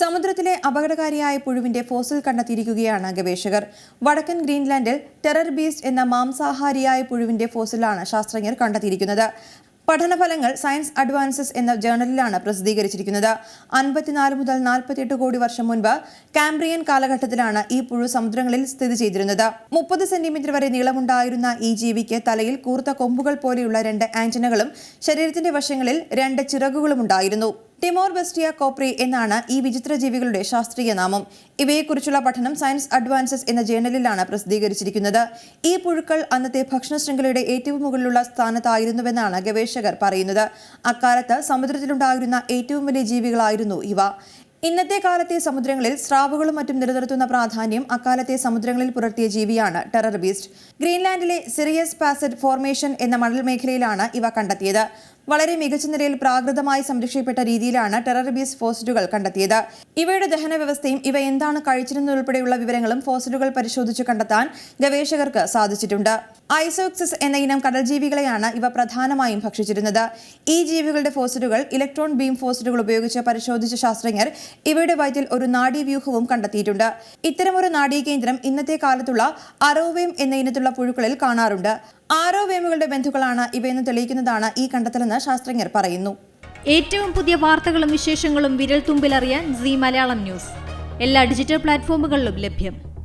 സമുദ്രത്തിലെ അപകടകാരിയായ പുഴുവിന്റെ ഫോസിൽ കണ്ടെത്തിയിരിക്കുകയാണ് ഗവേഷകർ. വടക്കൻ ഗ്രീൻലാൻഡിൽ ടെറർ ബീസ്റ്റ് എന്ന മാംസാഹാരിയായ പുഴുവിന്റെ ഫോസിലാണ് ശാസ്ത്രജ്ഞർ കണ്ടെത്തിയിരിക്കുന്നത്. പഠനഫലങ്ങൾ സയൻസ് അഡ്വാൻസസ് എന്ന ജേണലിലാണ് പ്രസിദ്ധീകരിച്ചിരിക്കുന്നത്. അൻപത്തിനാല് മുതൽ നാൽപ്പത്തിയെട്ട് കോടി വർഷം മുൻപ് കാംബ്രിയൻ കാലഘട്ടത്തിലാണ് ഈ പുഴു സമുദ്രങ്ങളിൽ സ്ഥിതി ചെയ്തിരുന്നത്. മുപ്പത് സെന്റിമീറ്റർ വരെ നീളമുണ്ടായിരുന്ന ഈ ജീവിക്ക് തലയിൽ കൂർത്ത കൊമ്പുകൾ പോലെയുള്ള രണ്ട് ആന്റനകളും ശരീരത്തിന്റെ വശങ്ങളിൽ രണ്ട് ചിറകുകളും ഉണ്ടായിരുന്നു ടിമോർ ബെസ്റ്റിയ കോപ്രി എന്നാണ് ഈ വിചിത്ര ജീവികളുടെ ശാസ്ത്രീയ നാമം. ഇവയെക്കുറിച്ചുള്ള പഠനം സയൻസ് അഡ്വാൻസസ് എന്ന ജേണലിലാണ് പ്രസിദ്ധീകരിച്ചിരിക്കുന്നത്. ഈ പുഴുക്കൾ അന്നത്തെ ഭക്ഷണ ശൃംഖലയുടെ ഏറ്റവും മുകളിലുള്ള സ്ഥാനത്തായിരുന്നുവെന്നാണ് ഗവേഷകർ പറയുന്നത്. അക്കാലത്ത് സമുദ്രത്തിലുണ്ടായിരുന്ന ഏറ്റവും വലിയ ജീവികളായിരുന്നു ഇവ. ഇന്നത്തെ കാലത്തെ സമുദ്രങ്ങളിൽ സ്രാവുകളും മറ്റും നിലനിർത്തുന്ന പ്രാധാന്യം അക്കാലത്തെ സമുദ്രങ്ങളിൽ പുലർത്തിയ ജീവിയാണ് ടെറർ ബീസ്റ്റ്. ഗ്രീൻലാൻഡിലെ സിറിയസ് പാസറ്റ് ഫോർമേഷൻ എന്ന മണൽ മേഖലയിലാണ് ഇവ കണ്ടെത്തിയത്. വളരെ മികച്ച നിലയിൽ പ്രാകൃതമായി സംരക്ഷിക്കപ്പെട്ട രീതിയിലാണ് ടെററിബീസ് ഫോസിലുകൾ കണ്ടെത്തിയത്. ഇവയുടെ ദഹന വ്യവസ്ഥയും ഇവ എന്താണ് കഴിച്ചിരുന്നതുൾപ്പെടെയുള്ള വിവരങ്ങളും ഫോസിലുകൾ പരിശോധിച്ച് കണ്ടെത്താൻ ഗവേഷകർക്ക് സാധിച്ചിട്ടുണ്ട്. ഐസോക്സിസ് എന്ന ഇനം കടൽജീവികളെയാണ് ഇവ പ്രധാനമായും ഭക്ഷിച്ചിരുന്നത്. ഈ ജീവികളുടെ ഫോസിലുകൾ ഇലക്ട്രോൺ ബീം ഫോസിലുകൾ ഉപയോഗിച്ച് പരിശോധിച്ച ശാസ്ത്രജ്ഞർ ഇവയുടെ വയറ്റിൽ ഒരു നാഡീവ്യൂഹവും കണ്ടെത്തിയിട്ടുണ്ട്. ഇത്തരമൊരു നാഡീകേന്ദ്രം ഇന്നത്തെ കാലത്തുള്ള അറോവേം എന്ന ഇനത്തുള്ള പുഴുക്കളിൽ കാണാറുണ്ട്. ആരോവേമുകളുടെ ബന്ധുക്കളാണ് ഇവയെന്ന് തെളിയിക്കുന്നതാണ് ഈ കണ്ടെത്തലെന്ന് ശാസ്ത്രജ്ഞർ പറയുന്നു. ഏറ്റവും പുതിയ വാർത്തകളും വിശേഷങ്ങളും വിരൽ തുമ്പിലറിയാൻ സി മലയാളം ന്യൂസ്. എല്ലാ ഡിജിറ്റൽ പ്ലാറ്റ്ഫോമുകളിലും ലഭ്യം.